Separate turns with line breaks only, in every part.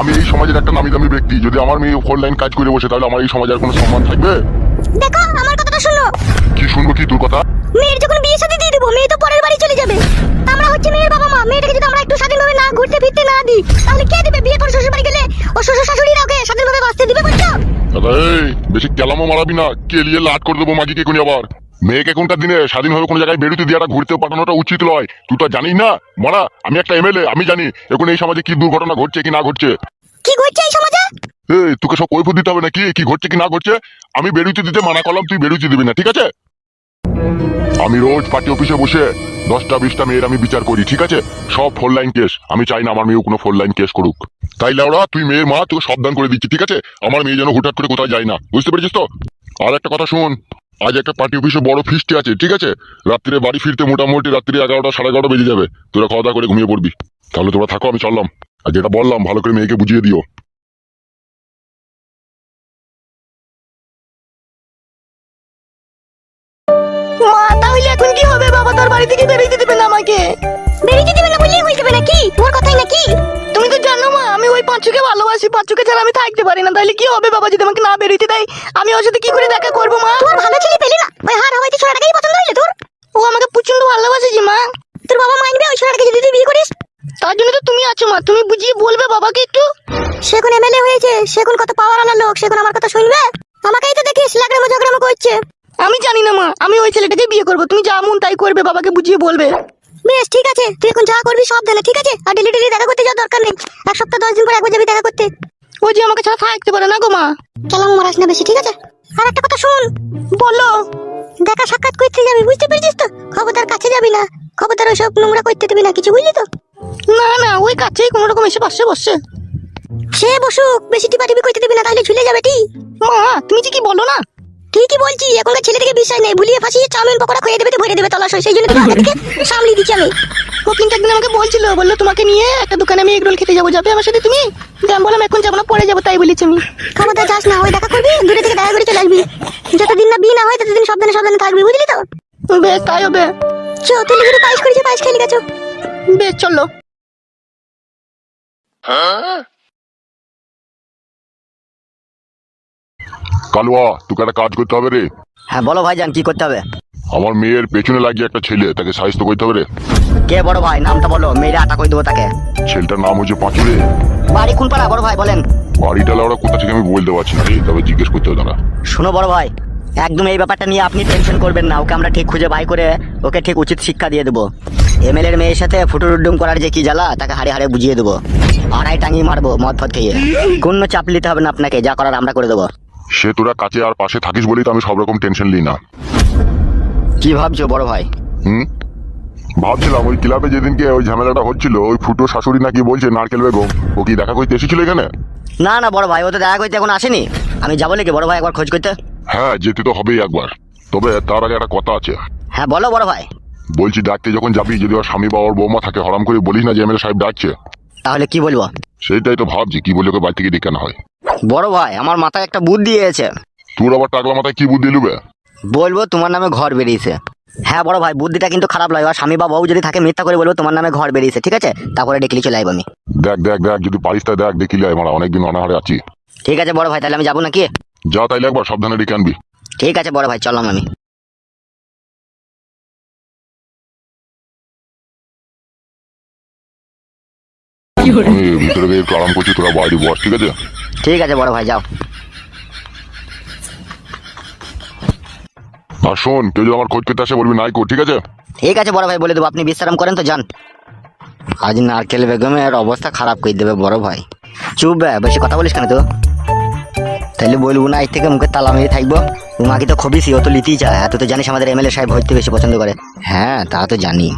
আমি এই সমাজের একটা নামি দামি ব্যক্তি। যদি আমার মেয়ে ফোর লাইন কাজ করে বসে তাহলে আমার এই সমাজের কোনো সম্মান থাকবে?
দেখো আমার কথাটা শোনো
কি শুনব কি তোর কথা?
মেয়ের যখন বিয়ে সাথে দিয়ে দেবো মেয়ে তো পরের বাড়ি চলে যাবে। আমরা হচ্ছে মেয়ের বাবা মা। মেয়েটাকে যদি আমরা একটু স্বাধীনভাবে না ঘুরতে ফিরতে না দিই তাহলে কে দিবে বিয়ে করে শ্বশুর বাড়ি গেলে? ও শ্বশুর শাশুড়িরা ওকে স্বাধীনভাবে বাঁচতে দিবে
দাদা এই বেশি কেলামো মারাবি না। কেলিয়ে লাট করে দেবো মাগিকে কোনি আবার। মেয়েকে কোনটা দিনে স্বাধীনভাবে কোনো জায়গায় বেরোতে দিয়ে ঘুরতে পাঠানোটা উচিত নয় তুই তো জানিস না? মারা আমি একটা এমএলএ আমি জানি এখন এই সমাজে কি দুর্ঘটনা ঘটছে কি না ঘটছে।
কি ঘটছে এই সমাজে?
এই তোকে সব কৈফত দিতে হবে নাকি? কি কি ঘটছে কি না ঘটছে? আমি বেরোতে দিতে মানা করলাম তুই বেরোতে দিবি না ঠিক আছে? আমি রোজ পার্টি অফিসে বসে দশটা বিশটা মেয়ের আমি বিচার করি ঠিক আছে? সব ফোর লাইন কেস। আমি চাই না আমার মেয়েও কোনো ফোর লাইন কেস করুক। তাই লাউড়া তুই মেয়ের মা তোকে সাবধান করে দিচ্ছি ঠিক আছে? আমার মেয়ে যেন হুটহাট করে কোথায় যায় না বুঝতে পেরেছিস তো? আর একটা কথা শুন আজ একটা পার্টি অফিসে বড় ফিস্টি আছে ঠিক আছে? রাত্রিরে বাড়ি ফিরতে মোটামুটি রাত্রি এগারোটা সাড়ে এগারোটা বেজে যাবে। তোরা খাওয়া দাওয়া করে ঘুমিয়ে পড়বি। তাহলে তোরা থাকো আমি চললাম। আর যেটা বললাম ভালো করে মেয়েকে বুঝিয়ে দিও।
এখন কি হবে? বাবা তোর বাড়ি থেকে বেরোতে দেবে না আমাকে।
বেরিয়ে দিবে না বললেই নাকি? তোমার কথাই নাকি?
পাঁচুকে ভালোবাসি পাঁচুকে ছাড়া আমি থাকতে পারি না। তাহলে কি হবে বাবা যদি আমাকে না বেরোতে দেয়? আমি ওর সাথে কি করে দেখা করব মা?
তোমার ভালো ছেলে পেলি না। ওই হার হওয়াইতে ছোড়াটাকেই পছন্দ হইলে তোর।
ও আমাকে প্রচণ্ড ভালোবাসে জি মা।
তোর বাবা মানবে ওই ছোড়াটাকে যদি তুই বিয়ে করিস?
তার জন্য তো তুমি আছো মা। তুমি বুঝিয়ে বলবে বাবাকে একটু।
সে এখন এমএলএ হয়েছে সে এখন কত পাওয়ার আলা লোক সে এখন আমার কথা শুনবে? আমাকেই তো দেখিস লাগরামো ঝগড়ামো করছে।
আমি জানি না মা। আমি ওই ছেলেটাকে বিয়ে করব। তুমি যা মন তাই করবে বাবাকে বুঝিয়ে বলবে।
বেশ ঠিক আছে। তুই এখন যা করবি সব দেলে ঠিক আছে? আর ডেলি ডেলি দেখা করতে যাওয়ার দরকার নেই। এক সপ্তাহ দশ দিন পর একবার যাবি দেখা করতে।
ও যে আমাকে ছাড়া থাকতে পারে না গো মা।
কেলাম মারাস না বেশি ঠিক আছে? আর একটা কথা শুন।
বলো
দেখা সাক্ষাৎ করতে যাবি বুঝতে পেরেছিস তো? খবরদার কাছে যাবি না। খবরদার ওইসব নোংরা করতে দিবি না কিছু বুঝলি তো?
না না ওই কাছেই কোনো রকম এসে পাশে বসছে
সে বসুক বেশি টিপা টিপি করতে দিবি না তাহলে ঝুলে যাবে ঠিক
মা তুমি যে কি বলো না?
ঠিকই বলছি এখনকার ছেলে থেকে বিশ্বাস নেই। ভুলিয়ে ফাঁসিয়ে চাউমিন পকোড়া খেয়ে দেবে তো ভরে দেবে তলাশয় সেই জন্য থেকে সামলিয়ে দিচ্ছি আমি।
ও কিন্তু একদিন আমাকে বলছিল বলল তোমাকে নিয়ে একটা দোকানে আমি এগরোল খেতে যাব। যাবে আমার সাথে তুমি? আমি বললাম এখন যাব না পরে যাব তাই বলেছি আমি।
খবরদার যাস না ওই দেখা করবি? দূরে থেকে দেখা করে চলে আসবি। যতদিন না বিয়ে না হয় ততদিন সাবধানে সাবধানে থাকবি বুঝলি তো?
বেশ তাই হবে।
চো তুই লিখে পায়েস করেছি পায়েস খেয়ে গেছো
বেশ চলো।
কালুয়া তোকে একটা কাজ করতে হবে রে।
হ্যাঁ বলো ভাইজান কি করতে হবে?
আমার মেয়ের পেছনে লাগিয়ে একটা ছেলে তাকে সাহিত্য করতে হবে রে।
কে বড় ভাই? নামটা বলো মেয়েরা আটা করে দেবো তাকে?
ছেলেটার নাম হচ্ছে পাঁচুরে
বাড়ি কোন পাড়া? বড় ভাই বলেন।
বাড়িটা ওরা কোথা থেকে আমি বলতে পারছি না রে তবে জিজ্ঞেস করতে হবে দাঁড়া
শোনো বড় ভাই একদম এই ব্যাপারটা নিয়ে আপনি টেনশন করবেন না ওকে আমরা ঠিক খুঁজে বাই করে ওকে ঠিক উচিত শিক্ষা দিয়ে দেবো। এমএলএ এর মেয়ের সাথে ফুটুরুডুম করার যে কি জ্বালা তাকে হাড়ে হাড়ে বুঝিয়ে দেবো। আড়াই টাঙিয়ে মারবো মদ ফদ খেয়ে। কোনো চাপ নিতে হবে না আপনাকে যা করার আমরা করে দেবো।
সে তোরা কাছে আর পাশে থাকিস বলেই তো আমি সব রকম টেনশন নিই না।
কি ভাবছ বড় ভাই?
হুম? ভাবছিলাম ওই ক্লাবে যেদিনকে ওই ঝামেলাটা হচ্ছিল ওই ফুটো শাশুড়ি নাকি বলছে নারকেল বেগম ও কি দেখা করতে এসেছিল এখানে?
না না বড় ভাই ও তো দেখা করতে এখন আসেনি। আমি যাব নাকি বড় ভাই একবার খোঁজ করতে?
হ্যাঁ যেতে তো হবেই একবার। তবে তার আগে একটা কথা আছে।
হ্যাঁ বলো বড় ভাই।
বলছি ডাকতে যখন যাবি যদি ওর স্বামী বা ওর বৌমা থাকে হরাম করে বলিস না যে এমএলএ সাহেব ডাকছে।
তাহলে কি বলব?
সেইটাই তো ভাবছি কি বলে ওকে বাড়ি থেকে ডেকে না হয়।
বড় ভাই আমার মাথায় একটা বুদ্ধি এসেছে।
তোর আবার টাকলা মাথায় কি বুদ্ধি লুবে?
বলব তোমার নামে ঘর বেরিয়েছে। হ্যাঁ বড় ভাই বুদ্ধিটা কিন্তু খারাপ লাগে আর স্বামী বা বউ যদি থাকে মিথ্যা করে বলব তোমার নামে ঘর বেরিয়েছে ঠিক আছে? তারপরে ডেকলি চলে আসব আমি।
দেখ দেখ দেখ যদি পারিস তাই দেখ দেখিলে আমরা অনেকদিন অনাহারে আছি।
ঠিক আছে বড় ভাই তাহলে আমি যাব নাকি?
যা তাইলে একবার সাবধানে ডেকে আনবি।
ঠিক আছে বড় ভাই চললাম আমি।
ভিতরে আরাম করছি তোরা বাইরে বস ঠিক আছে?
ঠিক আছে বড় ভাই যাও।
আর শোন কেউ যদি আমার খোঁজ করতে আসে বলবি নাই কো ঠিক আছে?
ঠিক আছে বড় ভাই বলে দেবো। আপনি বিশ্রাম করেন তো যান। আজ নারকেল বেগমের অবস্থা খারাপ করে দেবে বড় ভাই। চুপ বে বেশি কথা বলিস কেন তো? তাহলে বলব না আজ থেকে মুখে তালা মেরে থাকব। উমাকে তো খবিসি ও তো লিতেই চায়। এত তো জানিস আমাদের এমএলএ সাহেব হইতে বেশি পছন্দ করে। হ্যাঁ তা তো জানি।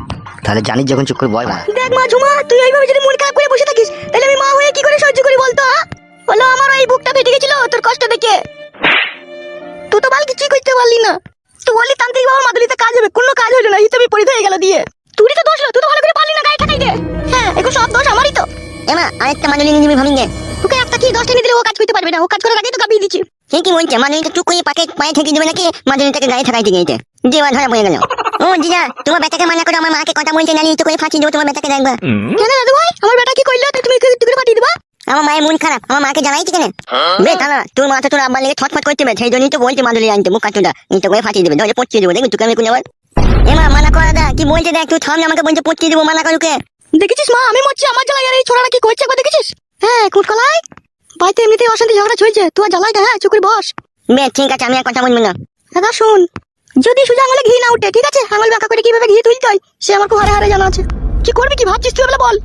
তাহলে জানিস যখন চুপ করে বয় না।
দেখ মা ঝুমা তুই এইভাবে যদি মন খারাপ করে বসে থাকিস তাহলে আমি মা হয়ে কি করে সহ্য করি বলতো বলো আমার এই বুকটা ফেটে গেছিল তোর কষ্ট দেখে। তুই তো বাল কিছুই করতে পারলি না। তুই বললি তান্ত্রিক বাবার মাদুলিতে কাজ হবে। কোনো কাজ হলো না হিসেবে পরিধ হয়ে গেল দিয়ে। তুই তো দোষ তুই তো ভালো করে পারলি না গায়ে ঠাকাই দে হ্যাঁ এখন সব দোষ আমারই তো।
এমা আরেকটা মাদুলি নিয়ে যাবি ভাবিঙ্গে।
তোকে একটা কি দশটা নিয়ে দিলে ও কাজ করতে পারবে না? ও কাজ করার আগেই তো গাবিয়ে দিচ্ছি।
সে কি বলছে? মাদুলিটা চুপ করে পাকে পায়ে ঠেকে দেবে নাকি? মাদুলিটাকে গায়ে ঠেকাইতে গিয়েছে। দেওয়া ধরা পড়ে গেল। ও জিজা তোমার বেটাকে মানা করে আমার মাকে কথা বলতে নালি তো করে ফাঁসি দেবো তোমার বেটাকে দেখবা।
কেন দাদু ভাই আমার বেটা কি করল? তাই তুমি একটু করে পাঠিয়ে দিবা।
আমার মায়ের মন খারাপ আমার মাকে জানাইছি কেন বে দাঁড়া তোর মা তো তোর আব্বার লেগে ছটফট করতে হবে সেই জন্যই তো বলছে মাদুলি আনতে মুখ কাটুটা এই তো করে ফাটিয়ে দেবে ধরে পচিয়ে দেবো দেখুন তোকে আমি কোন আবার এমা মানা করা দা কি বলছে দেখ তুই থামলে আমাকে বলছে পচিয়ে দেবো মানা করুকে।
দেখেছিস মা আমি মরছি আমার জ্বালাই আর এই ছোড়াটা কি করছে একবার দেখেছিস? হ্যাঁ কুটকলাই? বাড়িতে এমনিতেই অশান্তি ঝগড়া চলছে তুই জ্বালাই না হ্যাঁ চুকুরি বস।
বে ঠিক আছে আমি আর কথা বলব না।
দাদা শুন যদি সোজা আঙুলে ঘি না উঠে ঠিক আছে? আঙুল বাঁকা করে কীভাবে ঘি তুলতে হয় সে আমার খুব হারে হারে জানা আছে। কি করবি কি ভাবছিস তুই বলে বল।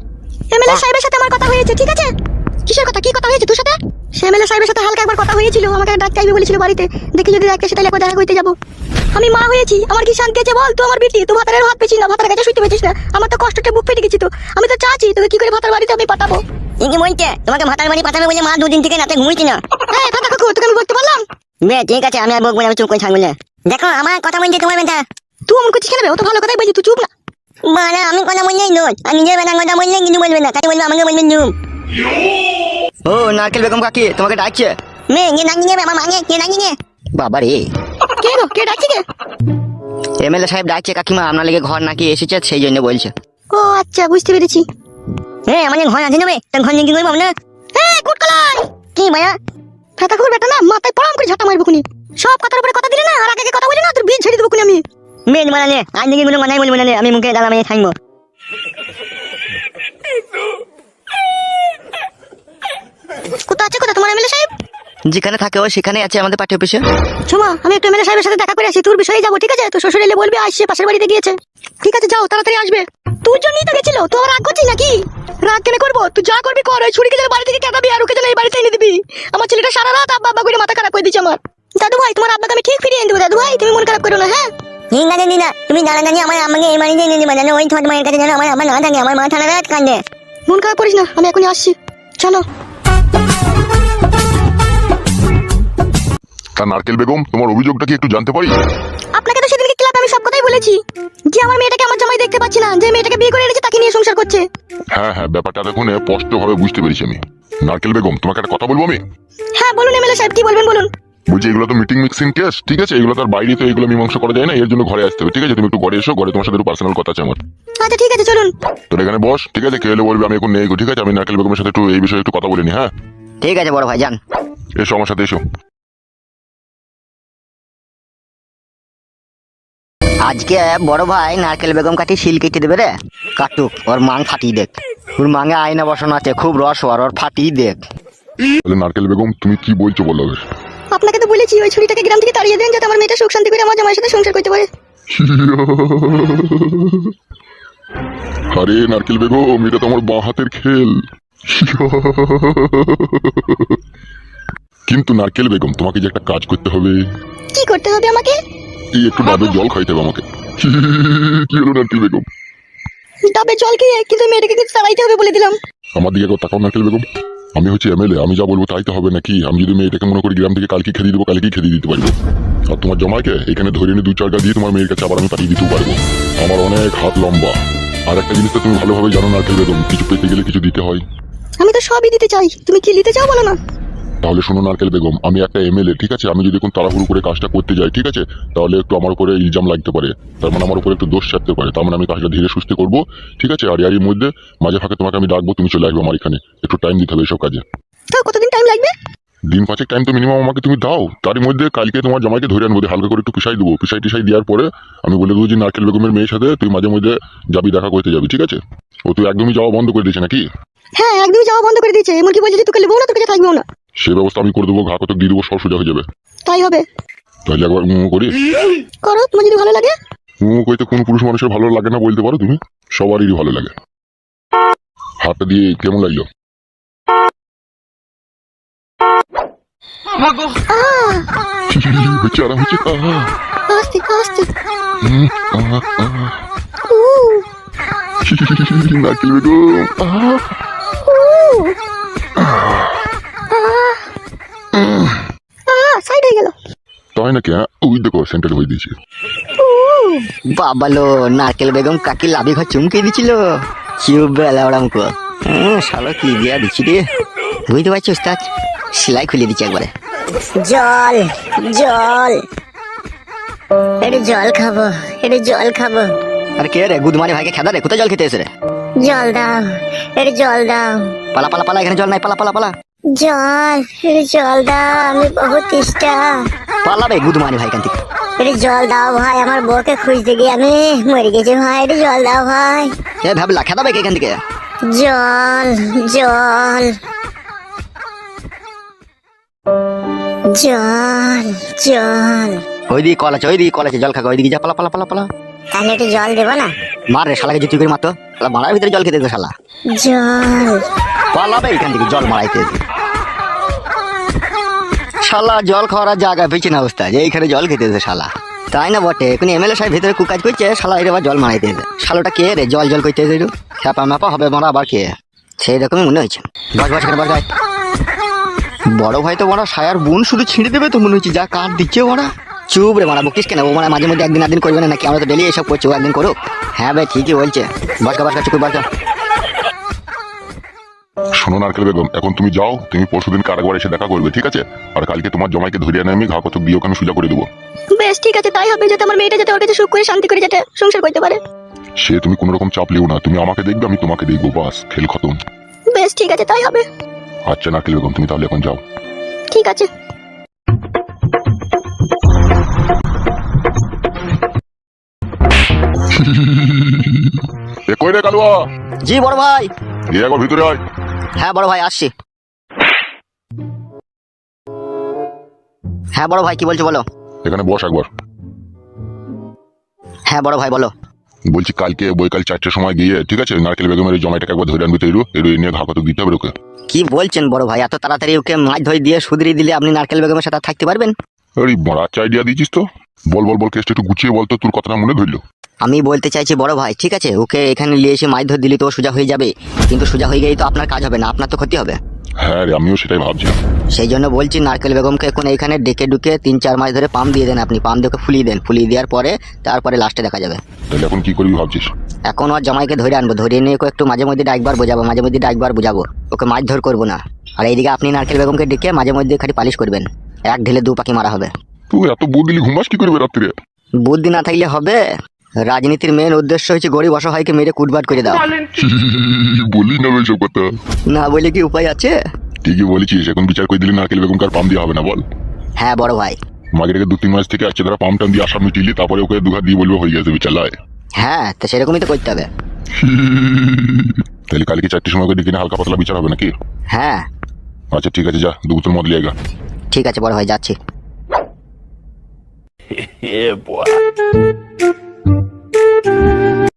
এমএলএ সাহেবের সাথে আমার কথা হয়েছে ঠিক আছে? কিসের কথা? কি কথা হয়েছে তোর সাথে? এমএলএ সাহেবের সাথে হালকা একবার কথা হয়েছিল আমাকে ডাক চাইবে বলেছিল বাড়িতে। দেখি যদি ডাকতে সেটা একবার দেখা করতে যাব। আমি মা হয়েছি আমার কি শান্তি আছে বল? তুই আমার বিটি তুই ভাতারের ভাত পেছিস না ভাতার কাছে শুইতে পেছিস না। আমার তো কষ্টটা বুক ফেটে গেছি তো। আমি তো চাচ্ছি তোকে কি করে ভাতার বাড়িতে আমি পাঠাবো?
কি তোমাকে ভাতার বাড়ি পাঠাবে বলে মা দুদিন থেকে রাতে ঘুমিয়েছি না।
হ্যাঁ কাকু তোকে আমি বলতে পারলাম?
বে ঠিক আছে আমি আর বকবো আমি চুপ করে থাকব দেখো আমার কথা বলছে তোমার বেটা।
তুই অমন করছিস কেন বে? ও তো ভালো কথাই বলছি তুই চুপ না।
মানে আমি কথা বললেই নোট আমি নিজের বেটার কথা বললে কিন্তু বলবে না তাকে বলবে আমাকে বলবেন জুম
ও নারকেল বেগম কাকি তোমাকে ডাকছে।
মেয়ে গিয়ে নাকি নেবে আমার মাকে কে নাকি নে
বাবা রে।
কে গো কে ডাকছি কে?
এমএলএ সাহেব ডাকছে কাকিমা আপনার লেগে ঘর নাকি এসেছে সেই জন্য বলছে।
ও আচ্ছা বুঝতে পেরেছি।
হ্যাঁ আমাদের ঘর আছে নেবে? তোর ঘর কি করব না
হ্যাঁ কুটকলাই
কি মায়া?
ফাটা কাকুর বেটা না মাথায় পড়াম করে ঝাঁটা মারবো খুনি। সব কথার উপরে কথা দিলে না আর আগে কথা বলি না তোর বীজ ছেড়ে দেবো খুনি আমি।
মেয়ে বানালে আজ থেকে কোনো কথাই বলব না আমি মুখে দাঁড়া মেয়ে থাকব
কোথা আছে কোথা তোমার এমএলএ সাহেব?
যেখানে থাকে ও সেখানে আছে আমাদের পার্টি অফিসে।
শোমা আমি একটু এমএলএ সাহেবের সাথে দেখা করে আসি। তোর বিষয়ে যাব ঠিক আছে? তো শ্বশুর এলে বলবি আসছে পাশের বাড়িতে গিয়েছে। ঠিক আছে যাও তাড়াতাড়ি আসবে। তোর জন্যই তো গেছিল তুই আবার রাগ করছিস নাকি? রাগ কেন করব? তুই যা করবি কর ওই ছুরিকে যেন বাড়ি থেকে কেটাবি আর ওকে যেন এই বাড়িতে এনে দিবি। আমার ছেলেটা সারা রাত আব্বা আব্বা করে মাথা খারাপ করে দিচ্ছে আমার। দাদু ভাই তোমার আব্বাকে আমি ঠিক ফিরিয়ে এনে দেবো দাদু ভাই তুমি মন খারাপ করো না হ্যাঁ?
ঠিক আছে দিদা তুমি দাঁড়া দাঁড়িয়ে আমার আমাকে এই বাড়িতে এনে দিবা জানো ওই মায়ের কাছে জানো আমার আমার না থাকে আমার মা থানা রাত কান্দে।
মন খারাপ করিস না আমি এখনই আসছি। চলো।
তা নারকেল বেগম তোমার অভিযোগটা কি একটু জানতে পারি?
আপনাকে তো সেদিনকে ক্লাবে আমি সব কথাই বলেছি। যে আমার মেয়েটাকে আমার জামাই দেখতে পাচ্ছি না যে মেয়েটাকে বিয়ে করে এনেছে তাকে নিয়ে সংসার করছে।
হ্যাঁ হ্যাঁ ব্যাপারটা দেখুন স্পষ্ট ভাবে বুঝতে পেরেছি আমি। নারকেল বেগম তোমাকে একটা কথা বলব আমি?
হ্যাঁ বলুন এমএলএ সাহেব কি বলবেন বলুন?
বলছি এগুলো তো মিটিং মিক্সিং কেস ঠিক আছে? এগুলো তার বাইরে তো এগুলো মীমাংসা করা যায় না এর জন্য ঘরে আসতে হবে ঠিক আছে? তুমি একটু ঘরে এসো ঘরে তোমার সাথে একটু পার্সোনাল কথা আছে আমার।
আচ্ছা ঠিক আছে চলুন।
তোর এখানে বস ঠিক আছে? কেউ বলবে আমি এখন নেই ঠিক আছে? আমি নারকেল বেগমের সাথে একটু এই বিষয়ে একটু কথা বলিনি হ্যাঁ?
ঠিক আছে বড় ভাই যান।
এসো আমার সাথে এসো।
আজকে বড় ভাই নারকেল বেগম কাটি শিল কেটে দেবে রে। কাটুক ওর মাং ফাটিয়ে দেখ। ওর মাঙে আয়না বসানো আছে খুব রস ওর ওর ফাটিয়ে দেখ।
তাহলে নারকেল বেগম তুমি কি বলছো বলো?
আপনাকে তো বলেছি ওই ছুরিটাকে গ্রাম থেকে তাড়িয়ে দেন যাতে আমার মেয়েটা সুখ শান্তি করে আমার জামাইয়ের সাথে সংসার করতে পারে।
আরে নারকেল বেগম এটা তো আমার বাঁ হাতের খেল। কিন্তু নারকেল বেগম তোমাকে যে একটা কাজ করতে হবে।
কি করতে হবে আমাকে?
এই একটু ডাবের জল খাইতে হবে আমাকে। কি হলো নারকেল বেগম?
ডাবের জল খেয়ে কিন্তু মেয়েটাকে কিন্তু তাড়াইতে হবে বলে দিলাম।
আমার দিকে তাকাও নারকেল বেগম। আমি হচ্ছে এমএলএ আমি যা বলব তাই তো হবে নাকি? আমি যদি মেয়েটাকে মনে করি গ্রাম থেকে কালকে খেদিয়ে দেবো, কালকেই খেদিয়ে দিতে পারব আর তোমার জমাকে এখানে ধরে নিয়ে দু চারটা দিয়ে তোমার মেয়ের কাছে আবার আমি পাঠিয়ে দিতেও পারব। আমার অনেক হাত লম্বা। আর একটা জিনিস তো তুমি ভালোভাবে জানো না, খেলবে কিছু পেতে গেলে কিছু দিতে হয়।
আমি তো সবই দিতে চাই। তুমি কি নিতে চাও বলো না?
তাহলে শোনো নারকেল বেগম আমি একটা এমএলএ ঠিক আছে? আমি যদি এখন তাড়াহুড়ো করে কাজটা করতে যাই ঠিক আছে? তাহলে একটু আমার উপরে ইলজাম লাগতে পারে। তার মানে আমার উপরে একটু দোষ চাপতে পারে। তার মানে আমি কাজটা ধীরে সুস্থে করব ঠিক আছে? আর এর মধ্যে মাঝে ফাঁকে তোমাকে আমি ডাকবো তুমি চলে আসবে আমার এখানে। একটু টাইম দিতে হবে এসব কাজে।
কতদিন টাইম লাগবে?
দিন পাঁচেক টাইম তো মিনিমাম আমাকে তুমি দাও। তার মধ্যে কালকে তোমার জামাইকে ধরে আনব হালকা করে একটু পিসাই দেবো। পিসাই টিসাই দেওয়ার পরে আমি বলে দেবো যে নারকেল বেগমের মেয়ের সাথে তুই মাঝে মধ্যে যাবি দেখা করতে যাবি ঠিক আছে? ও তুই একদমই যাওয়া বন্ধ করে দিয়েছে নাকি?
হ্যাঁ একদমই যাওয়া বন্ধ করে দিয়েছে। এমনকি বলছে যে তোকে নেব না তোকে থাকবেও না।
সে ব্যবস্থা আমি করে দেবো ঘা কত দিয়ে দেবো সব সোজা হয়ে যাবে
তাই হবে
তাহলে একবার উম করি
করো তোমার যদি ভালো লাগে
উম কইতে কোন পুরুষ মানুষের ভালো লাগে না বলতে পারো তুমি সবারই ভালো লাগে হাতটা দিয়ে কেমন লাগল হচ্ছে
আস্তে আস্তে
বেগম আহ
সাইড হয়ে গেল
তাই নাকি হ্যাঁ ওই দেখো সেন্টার হয়ে দিয়েছি।
বাবালো নারকেল বেগম কাকি লাভি ঘর চুমকে দিছিল চুপ বেলা ওরা মুখো। হুম শালো কি দিয়া দিচ্ছি রে? বুঝতে পারছি ওস্তাদ সেলাই খুলে দিচ্ছি একবারে।
জল জল। একটু জল খাব একটু জল খাব।
আর কে রে গুদমারি ভাইকে খেদা রে কোথায় জল খেতে এসে রে?
জল দাও একটু জল দাও।
পালা পালা পালা এখানে জল নাই পালা পালা পালা।
জল একটু জল দাও আমি বহুত তেষ্টা।
পালাবে গুদমানি ভাই কান থেকে
একটু জল দাও ভাই আমার বউকে খুঁজতে গিয়ে আমি মরে গেছি ভাই একটু জল দাও ভাই।
এ ভাবলা খেদাবে কে এখান থেকে?
জল জল। জল জল।
ওইদিকে কল আছে ওইদিকে কল আছে জল খাগা ওইদিকে যা পালা পালা পালা পালা।
তাহলে একটু জল দেবো না?
মার রে শালাকে জুতি করে মারতো। মারার ভিতরে জল খেতে দে শালা।
জল।
পালাবে এখান থেকে জল মারাইতে শালা, জল খাওয়ার জায়গা পেয়েছে না অবস্থা, যে এইখানে জল খেতে দে শালা। তাই না বটে? এখন এমএলএ সাহেব ভিতরে কুকাজ করছে, শালা এর আবার জল মারাইতে শালাটা কে রে? জল জল করতে দে খ্যাপা ম্যাপা হবে, মারা আবার কে? সেই রকমই মনে হয়েছে। বস বড় ভাই তো বড় সায়ার বোন শুধু ছিঁড়ে দেবে তো মনে হচ্ছে, যা কাঠ দিচ্ছে ওরা। চুপ রে মারা, বকিস কেন? ও মানে মাঝে মধ্যে একদিন একদিন করবে না নাকি? আমরা তো ডেলি এসব করছি, ও একদিন করুক। হ্যাঁ ভাই, ঠিকই বলছে। বসকা বসকা চুপ বসকা
শোনো নারকেল বেগম এখন তুমি যাও তুমি পরশুদিন কারাগার এসে দেখা করবে ঠিক আছে? আর কালকে তোমার জমাইকে ধরে এনে আমি ঘা কত দিয়ে ওকে আমি সোজা করে দেবো।
বেশ ঠিক আছে তাই হবে যাতে আমার মেয়েটা যাতে ওর কাছে সুখ করে শান্তি করে যাতে সংসার করতে পারে।
সে তুমি কোনো রকম চাপ লিও না তুমি আমাকে দেখবে আমি তোমাকে দেখব বাস খেল খতম।
বেশ ঠিক আছে তাই হবে।
আচ্ছা নারকেল বেগম তুমি তাহলে এখন যাও।
ঠিক আছে।
এ কই রে কালুয়া?
জি বড় ভাই।
এ একবার ভিতরে আয়।
হ্যাঁ বড় ভাই আসছি। হ্যাঁ বড় ভাই কি বলছো বলো?
এখানে বস একবার।
হ্যাঁ বড় ভাই বলো।
বলছি কালকে বৈকাল চারটের সময় গিয়ে ঠিক আছে? নারকেল বেগমের এই জমাইটাকে একবার ধরে আনবি তো এরু নিয়ে ঘা কত দিতে হবে ওকে।
কি বলছেন বড় ভাই? এত তাড়াতাড়ি ওকে মাছ ধরে দিয়ে সুদরি দিলে আপনি নারকেল বেগমের সাথে থাকতে পারবেন?
আরে বড় আচ্ছা আইডিয়া দিয়েছিস তো? বল বল বল কেসটা একটু গুছিয়ে বল তো তোর কথাটা মনে ধরলো।
আমি বলতে চাইছি বড় ভাই ঠিক আছে? ওকে এখানে নিয়ে এসে মাছ ধর দিলে তো সোজা হয়ে যাবে। কিন্তু সোজা হয়ে গেলেই তো আপনার কাজ হবে না আপনার তো ক্ষতি হবে।
হ্যাঁ রে আমিও সেটাই ভাবছিলাম
সেই জন্য বলছি নারকেল বেগমকে এখন এখানে ডেকে ডুকে তিন চার মাস ধরে পাম্প দিয়ে দেন আপনি। পাম্প দিয়ে ওকে ফুলিয়ে দেন। ফুলিয়ে দেওয়ার পরে তারপরে লাস্টে দেখা যাবে।
তাহলে এখন কি করবি ভাবছিস?
এখন ওর জামাইকে ধরে আনব। ধরে নিয়ে ওকে একটু মাঝে মধ্যে ডাকবার বোঝাবো মাঝে মধ্যে ডাকবার বোঝাবো। ওকে মাছ ধর করব না। আর এইদিকে আপনি নারকেল বেগমকে ডেকে মাঝে মধ্যে খালি পালিশ করবেন। এক ঢেলে দু পাখি মারা হবে।
তুই এত বুদিলি ঘুমাস কি করবে রাত্রিরে
বুদ্ধি না থাকলে হবে? রাজনীতির মেন উদ্দেশ্য হচ্ছে গরিব অসহায়কে মেরে কুটবাট করে দাও
বলি না ওইসব কথা।
না বলে কি উপায় আছে?
ঠিকই বলেছিস এখন বিচার করে দিলি নারকেল বেগম কার পাম দিয়ে হবে না বল।
হ্যাঁ বড় ভাই।
মাগেটাকে দু তিন মাস থেকে আসছে তারা পাম টাম দিয়ে আসাম মিটিলি তারপরে ওকে দুঘা দিয়ে বলবে হয়ে গেছে বিচার লাই
হ্যাঁ তো সেরকমই তো করতে হবে।
তাহলে কালকে চারটির সময় করে ডেকে হালকা পাতলা বিচার হবে নাকি?
হ্যাঁ।
আচ্ছা ঠিক আছে যা দু বোতল মদ লিয়ে গা।
ঠিক আছে বড় ভাই যাচ্ছি।
Yeah, 嗯。